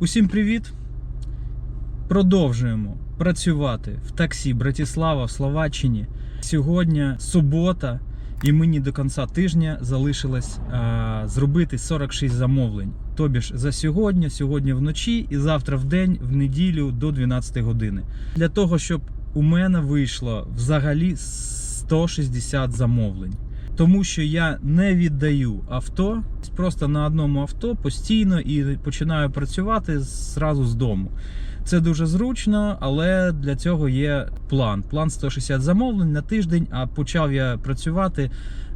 Усім привіт! Продовжуємо працювати в таксі Братіслава в Словаччині. Сьогодні субота, і мені до кінця тижня залишилось а, зробити 46 замовлень. Тобі ж за сьогодні, сьогодні вночі і завтра в день, в неділю до 12 години. Для того, щоб у мене вийшло взагалі 160 замовлень. Тому що я не віддаю авто, просто на одному авто постійно і починаю працювати зразу з дому. Це дуже зручно, але для цього є план. План 160 замовлень на тиждень, а почав я працювати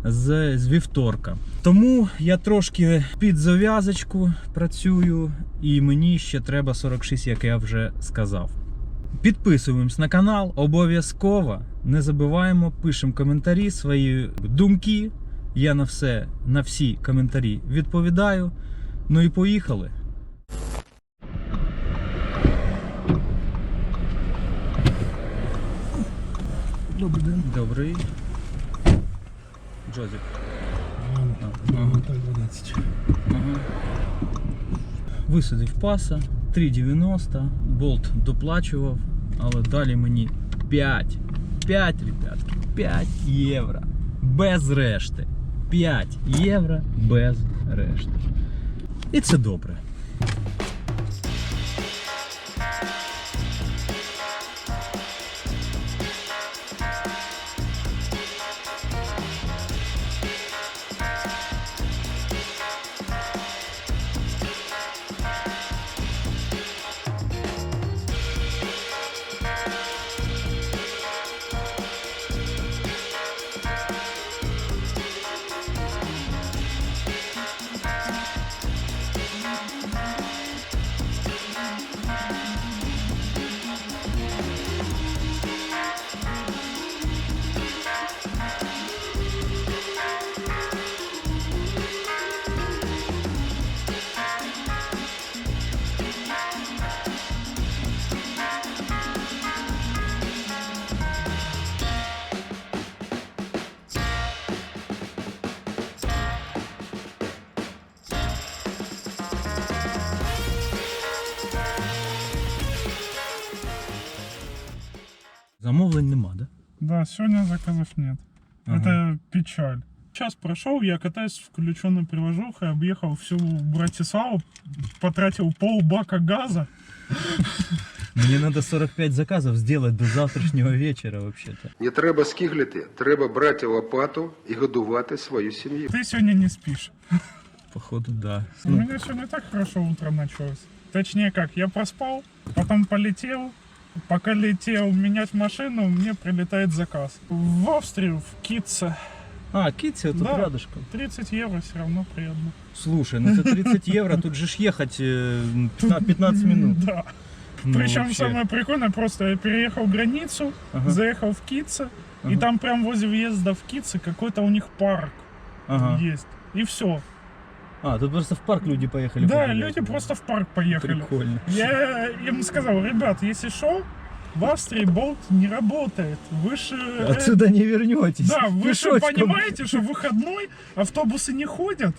з, з вівторка. Тому я трошки під зав'язочку працюю, і мені ще треба 46, як я вже сказав. Підписуємось на канал, обов'язково не забуваємо, пишемо коментарі, свої думки. Я на все, на всі коментарі відповідаю. Ну і поїхали. Добрий день. Добрий. Джозеф. Ага. 12. Ага. Висадив паса 3,90, болт доплачував, але далі мені 5. 5, ребятки, 5 євро. Без решти. 5 євро без решти. І це добре. Замовлень нема, да? Да, сегодня заказов нет. Ага. Это печаль. Час прошел, я катаюсь с включенной приложухой, объехал всю Братиславу, потратил пол бака газа. Мені треба 45 заказів зробити до завтрашнього вечора, взагалі-то. Не треба скиглити, треба брати лопату і годувати свою сім'ю. Ты сегодня не спишь. Походу, да. У меня сегодня так хорошо утро началось. Точнее как, я проспал, потом полетел, пока летел менять машину, мне прилетает заказ. В Австрию, в Китце, А, Китці тут Да. рядышком. 30 евро все равно приятно. Слушай, ну це 30 євро, тут же ж їхати е, 15 15 минут. Да. Ну, Причем вообще. самое прикольное, просто я переехал границу, Ага. заехал в Китце, Ага. и там прям возле въезда в Китце какой-то у них парк Ага. есть. И все. А, тут просто в парк люди поехали. Да, погулять. люди просто в парк поехали. Прикольно. Я им сказал, ребят, если что, в Австрии болт не работает. Вы же... э, Отсюда не вернетесь. Да, вы же понимаете, что выходной автобусы не ходят.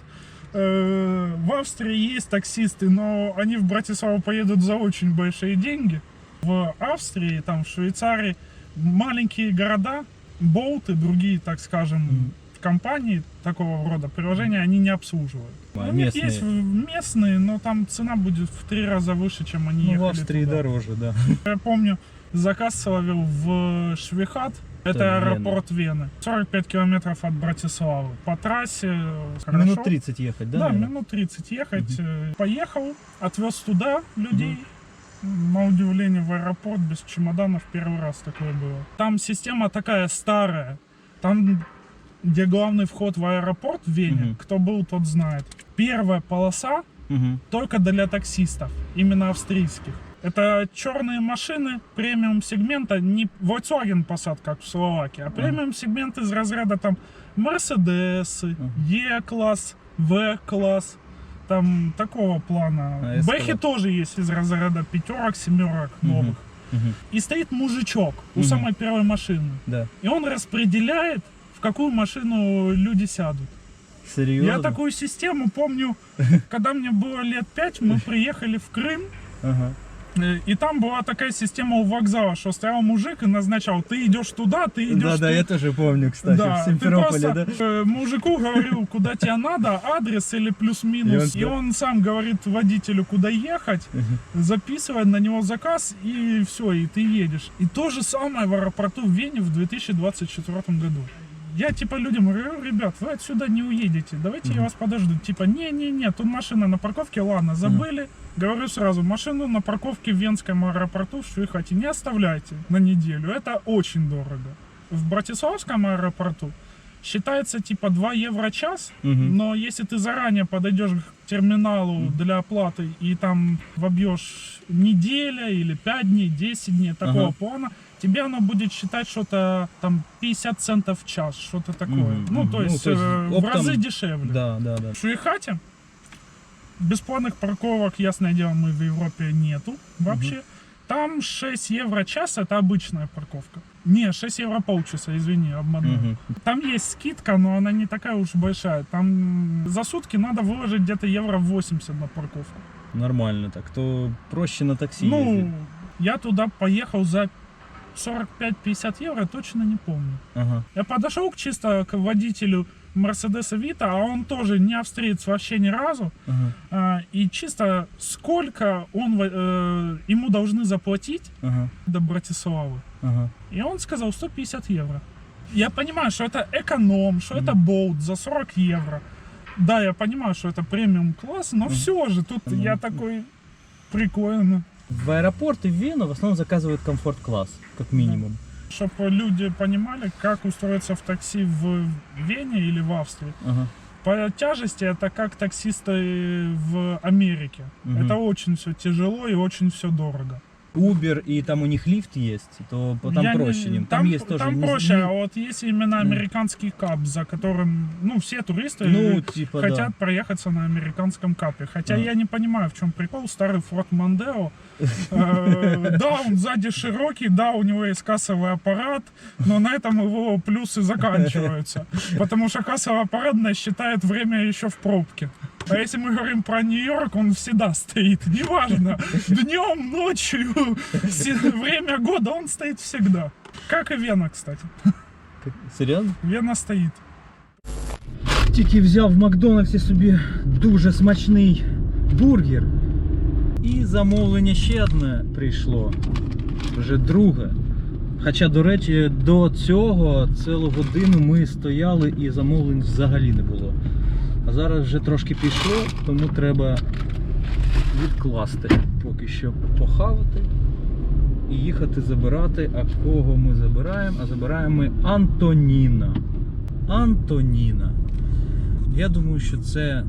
Э, В Австрии есть таксисты, но они в Братиславу поедут за очень большие деньги. В Австрии, там в Швейцарии маленькие города, болты, другие, так скажем. Компании такого рода приложения, они не обслуживают. А, У них местные. есть местные, но там цена будет в три раза выше, чем они Ну, в ехали Австрии туда. дороже, да. Я помню, заказ словил в Швейхат. Это Это аэропорт Вены. 45 километров от Братиславы. По трассе э, хорошо. Минут 30 ехать, да? Да, наверное? минут 30 ехать. Э, Поехал, отвез туда людей. На удивление в аэропорт без чемоданов первый раз такое было. Там система такая старая. Там, где главный вход в аэропорт в Вене, Мгм. кто был, тот знает. Первая полоса Мгм. только для таксистов, именно австрийских. Это черные машины премиум сегмента, не Volkswagen Passat, как в Словакии, а премиум сегмент из разряда там Мерседесы, Е-класс, В-класс, там такого плана. А. Бэхи тоже есть из разряда пятерок, семерок новых. Мгм. И стоит мужичок у самой первой машины. Да. И он распределяет, в какую машину люди сядут. Серйозно? Я такую систему помню, когда мне было лет пять, мы приехали в Крым, Ага. э, и там была такая система у вокзала, что стоял мужик и назначал, ты идешь туда, ты идешь Да, туда. да, я тоже помню, кстати, в Да, ты Симферополе, просто да? э, мужику говорил, куда тебе надо, адрес или плюс-минус, И и он- он, сам говорит водителю, куда ехать, записывает на него заказ, и все, и ты едешь. И то же самое в аэропорту в Вене в 2024 году. Я типа людям говорю, ребят, вы отсюда не уедете, давайте я вас подожду. Типа, не-не-не, тут машина на парковке, ладно, забыли. Говорю сразу, машину на парковке в Венском аэропорту в Швейхате не оставляйте на неделю, это очень дорого. В Братиславском аэропорту считается типа 2 евро час, Мгм. но если ты заранее подойдешь к терминалу для оплаты и там вобьешь неделя или 5 дней, 10 дней такого Ага. плана, тебе оно будет считать что-то там 50 центов в час, что-то такое. Мгм, Ну, мгм. то Ну, есть, то есть э, в оптом- разы дешевле. Да, да, да. В Шуихате бесплатных парковок, ясное дело, мы в Европе нету вообще. Там 6 евро час это обычная парковка. Не, 6 евро полчаса, извини, обманул. Мгм. Там есть скидка, но она не такая уж большая. Там за сутки надо выложить где-то евро 80 на парковку. Нормально так. То проще на такси ну, ездить. я туда поехал за 45-50 евро, точно не помню. Ага. Я подошел к чисто к водителю Мерседеса Вита, а он тоже не австриец вообще ни разу. Ага. А, и чисто сколько он, э, ему должны заплатить Ага. до Братиславы. Ага. И он сказал 150 евро. Я понимаю, что это эконом, что это болт за 40 евро. Да, я понимаю, что это премиум класс, но все же тут Мгм. я такой прикольно. В аэропорты в Вену в основном заказывают комфорт-класс, как минимум. Чтобы люди понимали, как устроиться в такси в Вене или в Австрии. Ага. По тяжести это как таксисты в Америке. Мгм. Это очень все тяжело и очень все дорого. Uber и там у них лифт есть, то там Я не- проще ним. Там, есть тоже. Там не- проще, не- а вот есть именно американский кап, за которым, ну, все туристы Ну, типа, хотят да. проехаться на американском капе. Хотя А. я не понимаю, в чем прикол. Старый Ford Mondeo. Э, Да, он сзади широкий, да, у него есть кассовый аппарат, но на этом его плюсы заканчиваются. Потому что кассовый аппарат нас считает время еще в пробке. А если мы говорим про Нью-Йорк, он всегда стоит. Неважно, днем, ночью, все- время года он стоит всегда. Как и Вена, кстати. Как- Серйозно? Вена стоит. Тільки взяв в Макдональдсі собі дуже смачний бургер. І замовлення ще одне прийшло. Вже друге. Хоча, до речі, до цього цілу годину ми стояли і замовлень взагалі не було. А зараз вже трошки пішло, тому треба відкласти поки що похавати і їхати забирати. А кого ми забираємо? А забираємо ми Антоніна. Антоніна. Я думаю, що це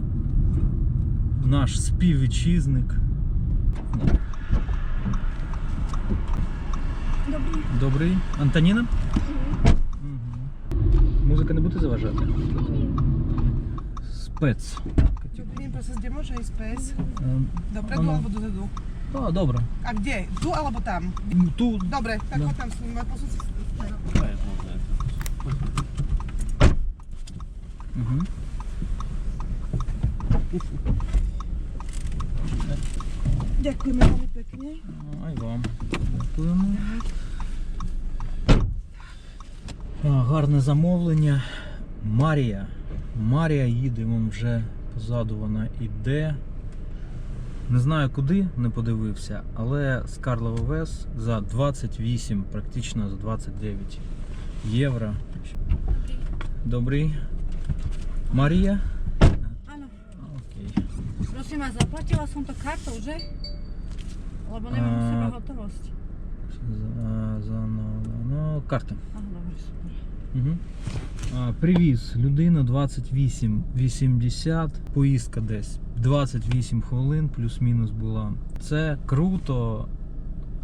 наш співвітчизник. Добрий. Добрий. Антоніна? Мгм. Музика не буде заважати? Спец. Він просто де може і спейс. Ем, Добре, ду або дозаду. А, добре. А де? Ду або там? Тут. Добре, так Да. от там знімати. Угу. Дякуємо veľmi pekne. Ай вам. Дякуємо. Гарне замовлення. Марія. Марія їде, вон вже позаду вона іде. Не знаю куди, не подивився, але з Карлова Вес за 28, практично за 29 євро. Добрий. Марія? Áno, Окей. vás, zaplatila som to kartou, že? Lebo nemám u seba A- hotovosť. За, за, ну, ну, карта. Áno, dobre, super. Угу. А, привіз людину 28,80, поїздка десь 28 хвилин, плюс-мінус була. Це круто,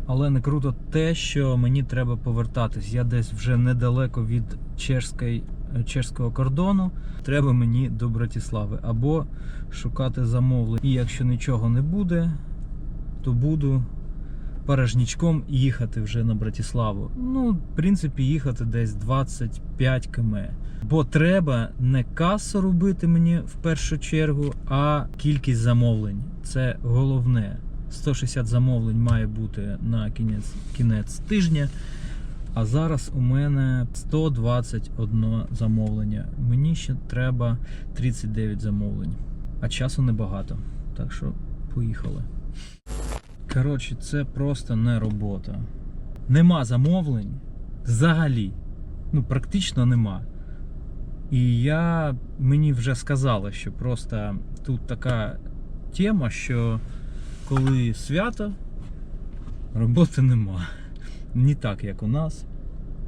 але не круто те, що мені треба повертатись. Я десь вже недалеко від чешської, чешського кордону. Треба мені до Братислави або шукати замовлення. І якщо нічого не буде, то буду порожнічком їхати вже на Братиславу. Ну, в принципі, їхати десь 25 км. Бо треба не касу робити мені в першу чергу, а кількість замовлень. Це головне. 160 замовлень має бути на кінець, кінець тижня. А зараз у мене 121 замовлення. Мені ще треба 39 замовлень. А часу небагато. Так що поїхали. Коротше, це просто не робота. Нема замовлень взагалі. Ну, практично нема. І я мені вже сказали, що просто тут така тема, що коли свято, роботи нема. Не так, як у нас.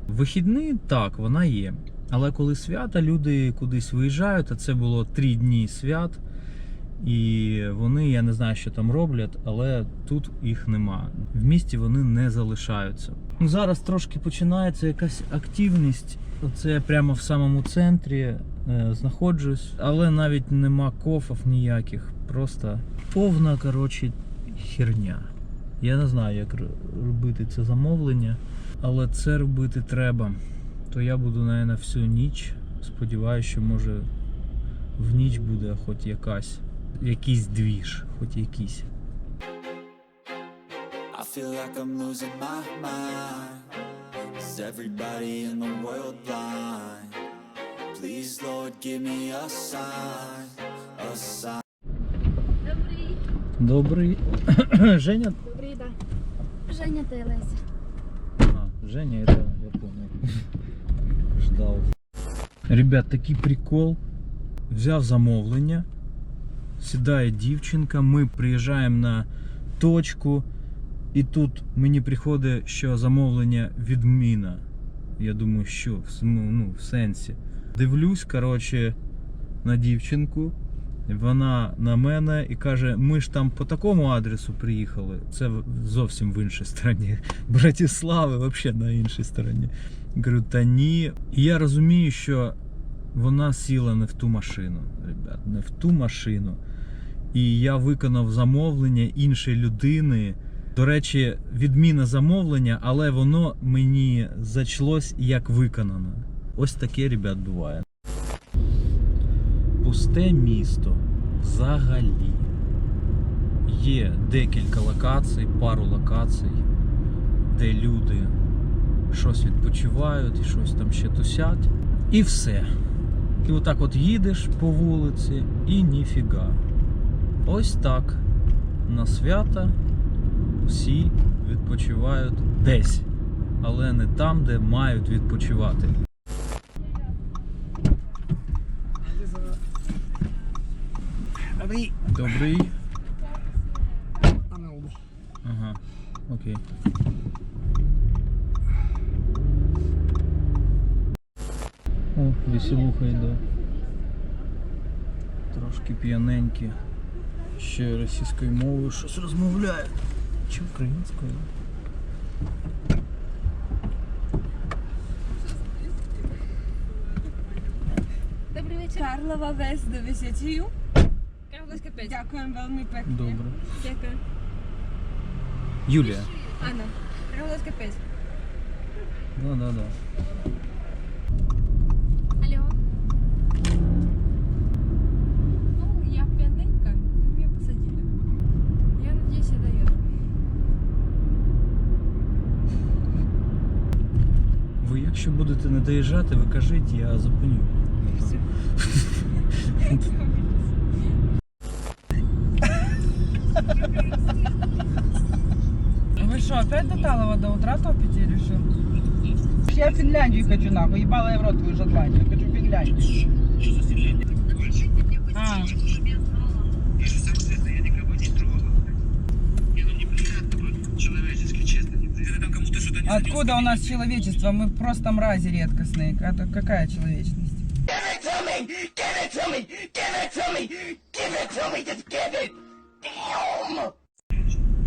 Вихідні так, вона є. Але коли свята, люди кудись виїжджають, а це було три дні свят. І вони, я не знаю, що там роблять, але тут їх нема. В місті вони не залишаються. Ну, Зараз трошки починається якась активність. Це я прямо в самому центрі е, знаходжусь, але навіть нема кофов ніяких. Просто повна коротше, херня. Я не знаю, як робити це замовлення, але це робити треба. То я буду, навіть, всю ніч. Сподіваюся, що може в ніч буде хоч якась, якийсь двіж, хоч якийсь. I feel like I'm losing my mind. Is everybody in the world blind? Please, Lord, give me a sign, a sign. Добрий. Добрий. Женя? Добрий, да. Женя та Леся. А, Женя, это я понял. Ждал. Ребят, такий прикол. Взяв замовлення. Сідає дівчинка, ми приїжджаємо на точку, і тут мені приходить, що замовлення відміна. Я думаю, що в ну, в сенсі. Дивлюсь, коротше, на дівчинку. Вона на мене і каже: ми ж там по такому адресу приїхали. Це зовсім в іншій стороні. Братислави взагалі на іншій стороні. Кажу, та ні. І я розумію, що вона сіла не в ту машину, ребят, не в ту машину. І я виконав замовлення іншої людини. До речі, відміна замовлення, але воно мені зачлось як виконано. Ось таке, ребят, буває. Пусте місто взагалі. Є декілька локацій, пару локацій, де люди щось відпочивають і щось там ще тусять. І все. І отак от їдеш по вулиці і ніфіга. Ось так. На свята всі відпочивають десь, але не там, де мають відпочивати. Добрий. Добрий. Ага, окей. О, веселуха йде. Трошки п'яненькі. Ще російською мовою щось розмовляє. Чи українською? Добрий вечір. Карлова Вес до 10. Карловська 5. Дякуємо veľmi pekne. Добре. Дякую. Юлія. Анна. Карловська 5. Да, да, да. Будете не доїжджати, ви кажіть, я зупиню. Вы что, опять до Талова до утра топите или что? Я в Финляндию хочу нахуй, ебала я в рот твою Шотландию, хочу в Финляндию. А, откуда у нас человечество? Мы просто мрази редкостные. Это какая человечность?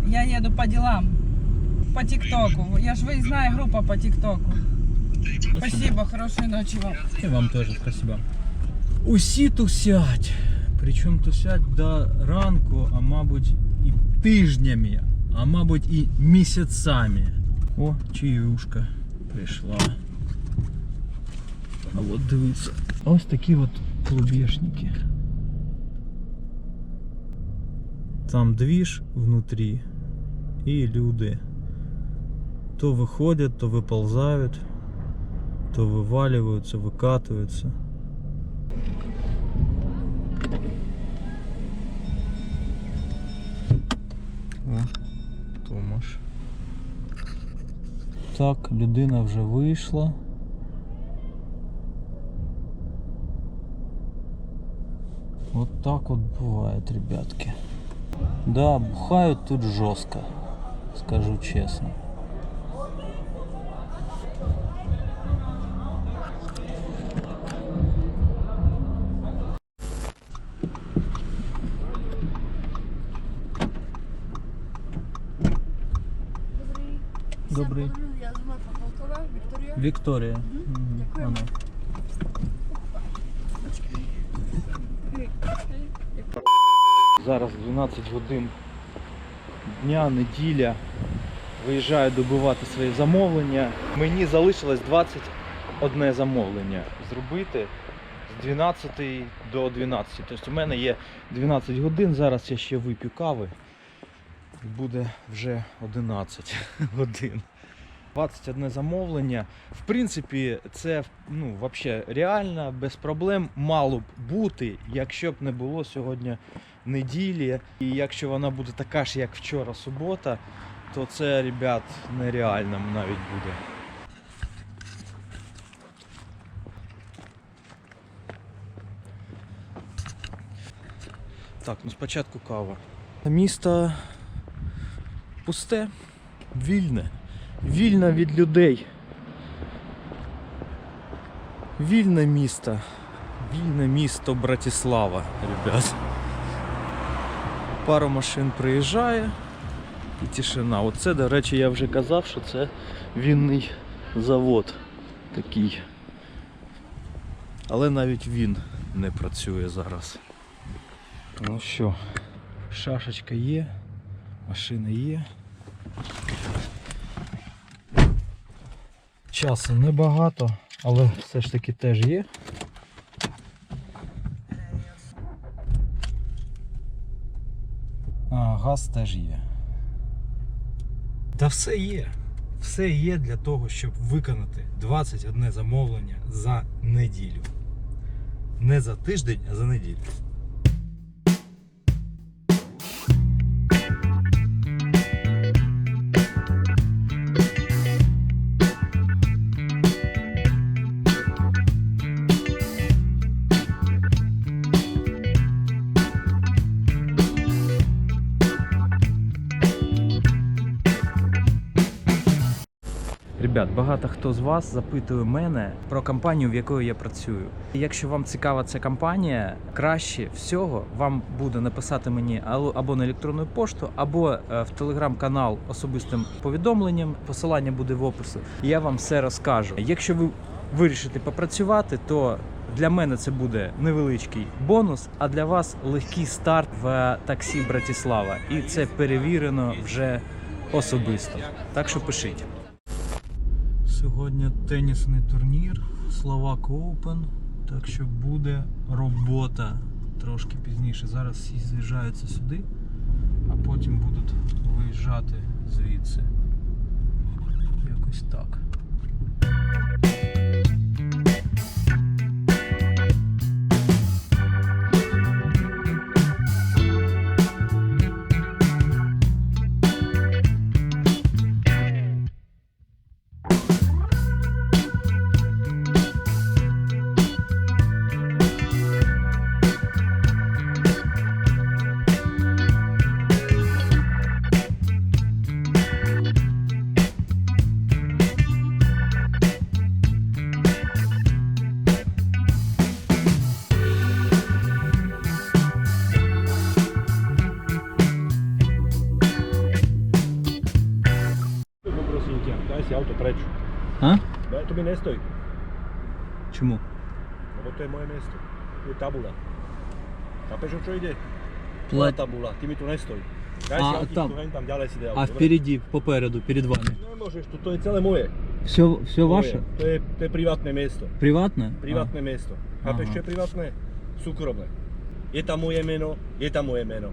Я еду по делам. По ТикТоку. Я ж выездная группа по ТикТоку. Спасибо, хорошей ночи вам. І вам теж спасибо. Усі тусять. Причому тусять до ранку, а мабуть і тижнями. а мабуть і місяцями. О, чаюшка прийшла. А от дивіться. Ось такі от клубешники. Там двіж внутрі і люди. То виходять, то виползають, то вивалюються, викатуються. О, Так, людина вже вийшла. Вот так вот бывает, ребятки. Да, бухают тут жестко, скажу честно. Добрий. Вікторія. Вікторія. Дякую. Зараз 12 годин дня, неділя. Виїжджаю добивати свої замовлення. Мені залишилось 21 замовлення зробити з 12 до 12. Тобто у мене є 12 годин, зараз я ще вип'ю кави. Буде вже 11 годин. 21 замовлення. В принципі, це ну, вообще реально, без проблем мало б бути, якщо б не було сьогодні неділі. І якщо вона буде така ж, як вчора, субота, то це, ребят, нереально навіть буде. Так, ну спочатку кава. Місто пусте, вільне вільна від людей. Вільне місто. Вільне місто Братислава, ребят. Пару машин приїжджає і тишина. Оце, до речі, я вже казав, що це вінний завод такий. Але навіть він не працює зараз. Ну що, шашечка є, машина є. Часу небагато, але все ж таки теж є. А, газ теж є. Та все є. Все є для того, щоб виконати 21 замовлення за неділю. Не за тиждень, а за неділю. Ребят, багато хто з вас запитує мене про компанію, в якої я працюю. І Якщо вам цікава ця компанія, краще всього вам буде написати мені або на електронну пошту, або е, в телеграм-канал особистим повідомленням. Посилання буде в описі. Я вам все розкажу. Якщо ви вирішите попрацювати, то для мене це буде невеличкий бонус, а для вас легкий старт в таксі Братислава. І це перевірено вже особисто. Так що пишіть. Сьогодні тенісний турнір Словак Open, так що буде робота трошки пізніше. Зараз всі з'їжджаються сюди, а потім будуть виїжджати звідси. Якось так. Lebo to je moje miesto. Tu je tabula. Chápeš, o čo ide? Plat... tabula, ty mi tu nestoj. Daj si A hen tam ďalej si daj А впереді, попереду, перед вами. Nemôžeš, tu, to je celé moje. Все, все Moje. ваше? To je, to je privátne miesto. Приватне? Privátne miesto. Chápeš, Aha. čo je privátne? Súkromné. Je tam moje meno, je tam moje meno.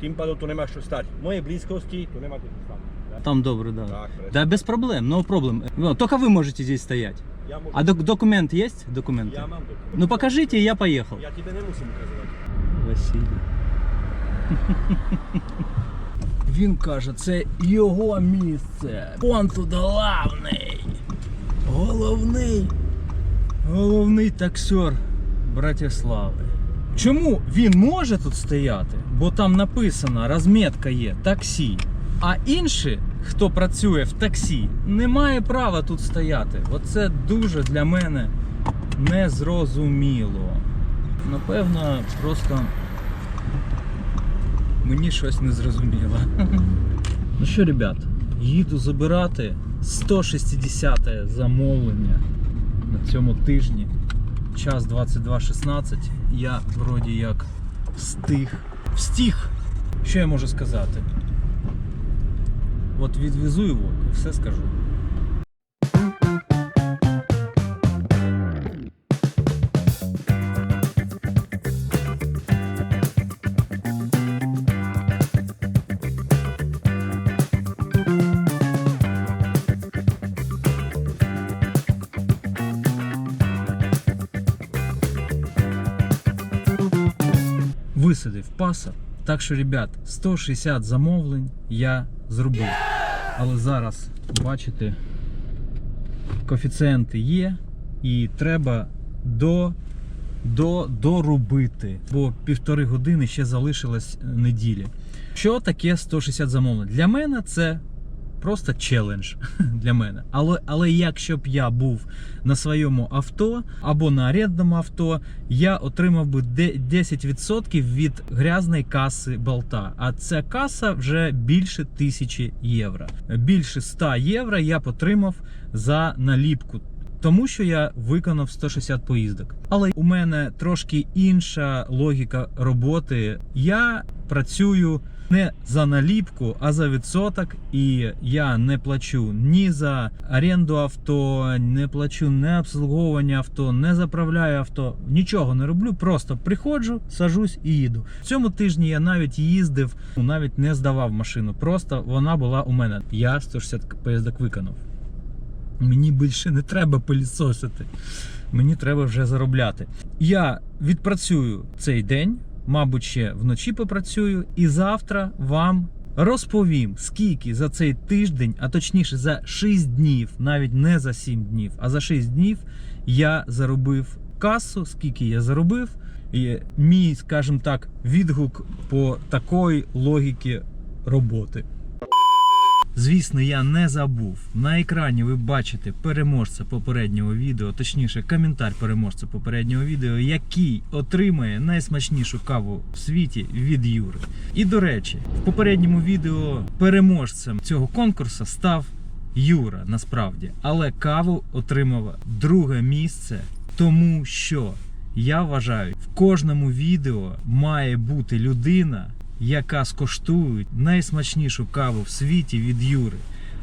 Tým pádom tu nemáš čo stať. V mojej blízkosti tu nemáte čo stať. Там добре, да. Так. Да, без проблем, no problem. Ну, Только вы можете здесь стоять. Ja, môžem, А док- документ есть? Документы? ja mám dokument. Ну покажите, и я поехал. Ja тебе nemusím ukazovať. Василій. Він каже, це його місце. Он тут главний. Головний. Головний таксер Братислави. Чому він може тут стояти? Бо там написано, розмітка є таксі. А інші, хто працює в таксі, не має права тут стояти. Оце дуже для мене незрозуміло. Напевно, просто мені щось не зрозуміло. Ну що, ребят, їду забирати 160 замовлення на цьому тижні. Час 22.16. Я вроді як встиг. Встиг! Що я можу сказати? От відвезу його і все скажу. висадив паса. Так що, ребят, 160 замовлень я зробив. Але зараз, бачите, коефіцієнти є, і треба до, до, доробити. Бо півтори години ще залишилось неділі. Що таке 160 замовлень? Для мене це просто челендж для мене. Але, але якщо б я був на своєму авто або на орендному авто, я отримав би 10% від грязної каси болта. А ця каса вже більше тисячі євро. Більше 100 євро я отримав за наліпку. Тому що я виконав 160 поїздок. Але у мене трошки інша логіка роботи. Я працюю не за наліпку, а за відсоток. І я не плачу ні за оренду авто, не плачу не обслуговування авто, не заправляю авто. Нічого не роблю. Просто приходжу, сажусь і їду. В цьому тижні я навіть їздив, навіть не здавав машину. Просто вона була у мене. Я 160 поїздок виконав. Мені більше не треба пилісосити. Мені треба вже заробляти. Я відпрацюю цей день, мабуть, ще вночі попрацюю, і завтра вам розповім, скільки за цей тиждень, а точніше за 6 днів, навіть не за 7 днів, а за 6 днів я заробив касу, скільки я заробив. І мій, скажімо так, відгук по такої логіки роботи. Звісно, я не забув. На екрані ви бачите переможця попереднього відео, точніше, коментар переможця попереднього відео, який отримає найсмачнішу каву в світі від Юри. І до речі, в попередньому відео переможцем цього конкурсу став Юра насправді, але каву отримав друге місце, тому що я вважаю, в кожному відео має бути людина, яка скоштує найсмачнішу каву в світі від Юри.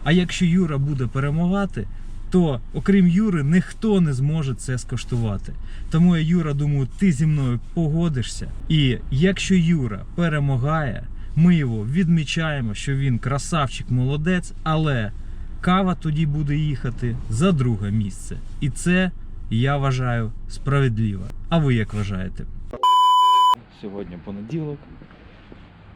А якщо Юра буде перемагати, то окрім Юри ніхто не зможе це скоштувати. Тому я Юра думаю, ти зі мною погодишся. І якщо Юра перемагає, ми його відмічаємо, що він красавчик, молодець, але кава тоді буде їхати за друге місце. І це я вважаю справедливо. А ви як вважаєте? Сьогодні понеділок.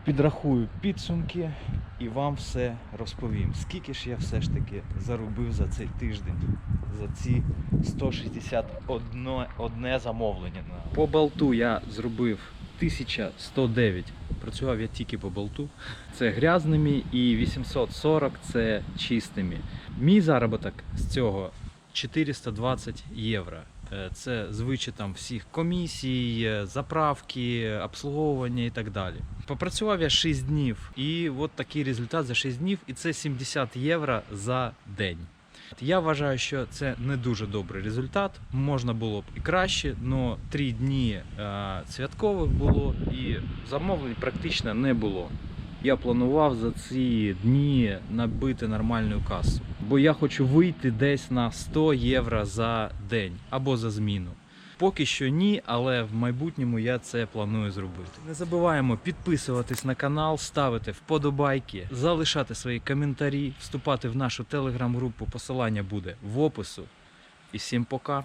Підрахую підсумки і вам все розповім. Скільки ж я все ж таки заробив за цей тиждень, за ці 161 одне замовлення. По болту я зробив 1109. Працював я тільки по болту. Це грязними і 840 це чистими. Мій заробіток з цього 420 євро. Е, Це з вичетом всіх комісій, е, заправки, обслуговування і так далі. Попрацював я 6 днів, і от такий результат за 6 днів, і це 70 євро за день. Я вважаю, що це не дуже добрий результат. Можна було б і краще, але 3 дні е, святкових було і замовлень практично не було. Я планував за ці дні набити нормальну касу, бо я хочу вийти десь на 100 євро за день або за зміну. Поки що ні, але в майбутньому я це планую зробити. Не забуваємо підписуватись на канал, ставити вподобайки, залишати свої коментарі, вступати в нашу телеграм-групу. Посилання буде в опису. І всім пока.